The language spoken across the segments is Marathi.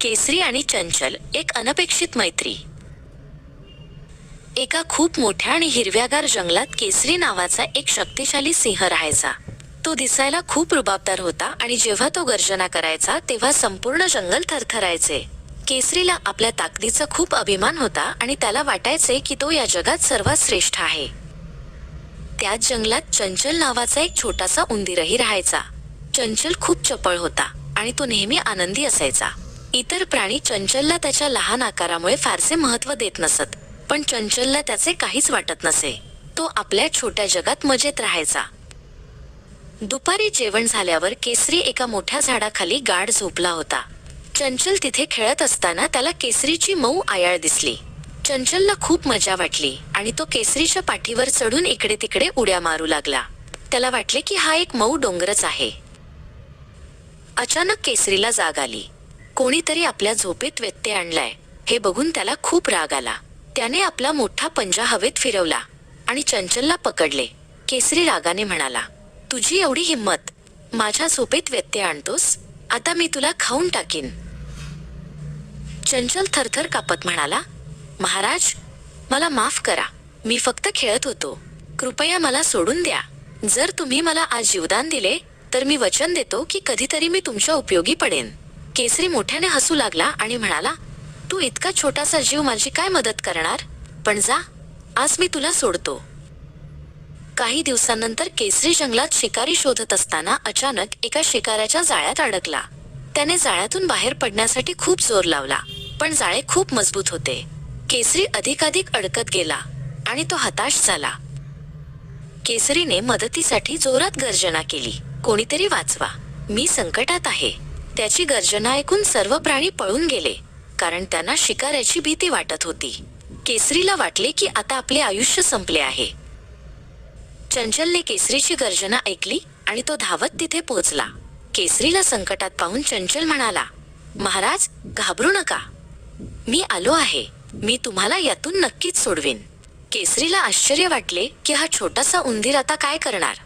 केसरी आणि चंचल एक अनपेक्षित मैत्री. एका खूप मोठ्या आणि हिरव्यागार जंगलात केसरी नावाचा एक शक्तिशाली सिंह राहायचा. तो दिसायला खूप रुबाबदार होता आणि जेव्हा तो गर्जना करायचा तेव्हा संपूर्ण जंगल थरथरायचे. केसरीला आपल्या ताकदीचा खूप अभिमान होता आणि त्याला वाटायचे की तो या जगात सर्वात श्रेष्ठ आहे. त्याच जंगलात चंचल नावाचा एक छोटासा उंदीरही राहायचा. चंचल खूप चपळ होता आणि तो नेहमी आनंदी असायचा. इतर प्राणी चंचलला त्याच्या लहान आकारामुळे फारसे महत्त्व देत नसत पण चंचलला त्याचे काहीच वाटत नसे. तो आपल्या छोट्या जगात मजेत राहायचा. दुपारी जेवण झाल्यावर केसरी एका मोठ्या झाडाखाली गाढ झोपला होता. चंचल तिथे खेळत असताना त्याला केसरीची मऊ आयाळ दिसली. चंचलला खूप मजा वाटली आणि तो केसरीच्या पाठीवर चढून इकडे तिकडे उड्या मारू लागला. त्याला वाटले की हा एक मऊ डोंगरच आहे. अचानक केसरीला जाग आली. कोणीतरी आपल्या झोपेत व्यत्यय आणलाय. हे बघून त्याला खूप राग आला. त्याने आपला मोठा पंजा हवेत फिरवला आणि चंचलला पकडले. केसरी रागाने म्हणाला तुझी एवढी हिंमत. माझ्या झोपेत व्यत्यय आणतोस? आता मी तुला खाऊन टाकीन. चंचल थरथर कापत म्हणाला महाराज मला माफ करा. मी फक्त खेळत होतो. कृपया मला सोडून द्या. जर तुम्ही मला आज जीवदान दिले तर मी वचन देतो की कधीतरी मी तुमच्या उपयोगी पडेन. केसरी मोठ्याने हसू लागला आणि म्हणाला तू इतका छोटासा जीव माझी काय मदत करणार? पण जा आज मी तुला सोडतो. काही दिवसांनंतर केसरी जंगलात शिकारी शोधत असताना अचानक एका शिकाऱ्याच्या जाळ्यात अडकला. त्याने जाळ्यातून बाहेर पडण्यासाठी खूप जोर लावला पण जाळे खूप मजबूत होते. केसरी अधिकाधिक अडकत गेला आणि तो हताश झाला. केसरीने मदतीसाठी जोरात गर्जना केली कोणीतरी वाचवा मी संकटात आहे. त्याची गर्जना ऐकून सर्व प्राणी पळून गेले कारण त्यांना शिकाऱ्याची भीती वाटत होती. केसरीला वाटले की आता आपले आयुष्य संपले आहे. चंचलने केसरीची गर्जना ऐकली आणि तो धावत तिथे पोहोचला. केसरीला संकटात पाहून चंचल म्हणाला महाराज घाबरू नका. मी आलो आहे. मी तुम्हाला यातून नक्कीच सोडवीन. केसरीला आश्चर्य वाटले की हा छोटासा उंदीर आता काय करणार?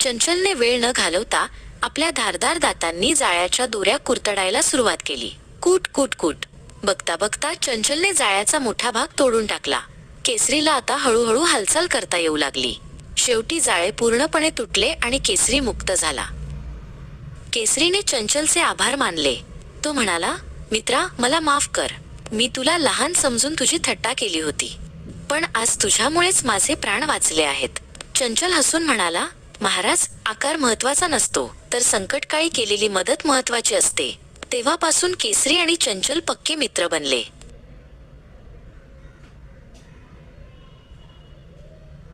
चंचलने वेळ न घालवता आपल्या धारदार दातांनी जाळ्याच्या दोऱ्या कुरतडायला सुरुवात केली. कूट कूट कूट. बघता बघता चंचलने जाळ्याचा मोठा भाग तोडून टाकला. केसरीला आता हळूहळू हालचाल करता येऊ लागली. शेवटी जाळे पूर्णपणे तुटले आणि केसरी मुक्त झाला. केसरीने चंचलचे आभार मानले. तो म्हणाला मित्रा मला माफ कर. मी तुला लहान समजून तुझी थट्टा केली होती. पण आज तुझ्यामुळेच माझे प्राण वाचले आहेत. चंचल हसून म्हणाला महाराज आकार महत्त्वाचा नसतो तर संकटकाळी केलेली मदत महत्वाची असते. तेव्हापासून केसरी आणि चंचल पक्के मित्र बनले.